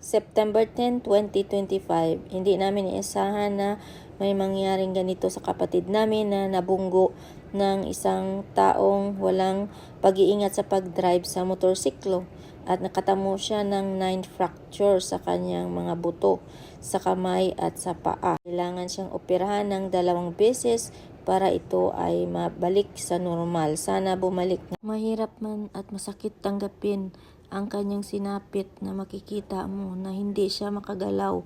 September 10, 2025. Hindi namin iasahan na may mangyaring ganito sa kapatid namin na nabunggo ng isang taong walang pag-iingat sa pag-drive sa motorsiklo at nakatamo siya ng 9 fracture sa kanyang mga buto sa kamay at sa paa. Kailangan siyang operahan ng dalawang beses para ito ay mabalik sa normal. Sana bumalik. Mahirap man at masakit tanggapin ang kanyang sinapit na makikita mo na hindi siya makagalaw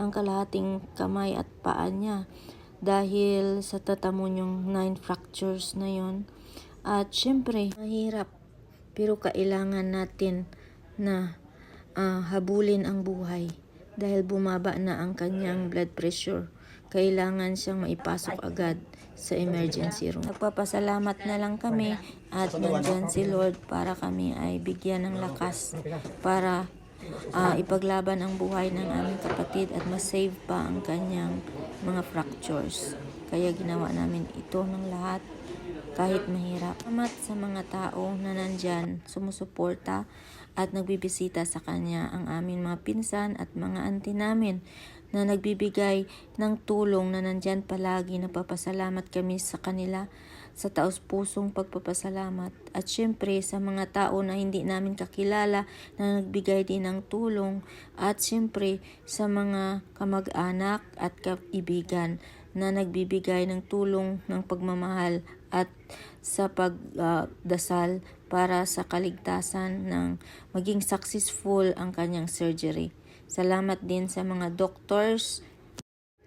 ang kalahating kamay at paa niya dahil sa tatamo niyong 9 fractures na yon. At syempre, mahirap pero kailangan natin na ah, habulin ang buhay dahil bumaba na ang kanyang blood pressure. Kailangan siyang maipasok agad sa emergency room. Nagpapasalamat na lang kami at nandyan si Lord para kami ay bigyan ng lakas para ah, ipaglaban ang buhay ng aming kapatid at masave pa ang kanyang mga fractures. Kaya ginawa namin ito ng lahat kahit mahirap. Salamat sa mga tao na nandyan, sumusuporta at nagbibisita sa kanya ang amin mga pinsan at mga auntie namin na nagbibigay ng tulong na nandyan palagi. Napapasalamat kami sa kanila sa taos pusong pagpapasalamat. At syempre sa mga tao na hindi namin kakilala na nagbigay din ng tulong. At syempre sa mga kamag-anak at kaibigan na nagbibigay ng tulong ng pagmamahal at sa pagdasal para sa kaligtasan ng maging successful ang kanyang surgery. Salamat din sa mga doctors,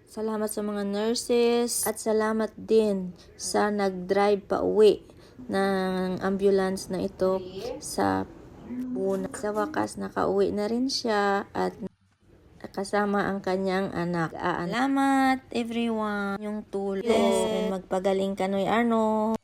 salamat sa mga nurses, at salamat din sa nag-drive pa uwi ng ambulance na ito sa Puna. Sa wakas, nakauwi na rin siya at kasama ang kanyang anak. Salamat everyone yung tulong. Magpagaling ka Noy Arnold.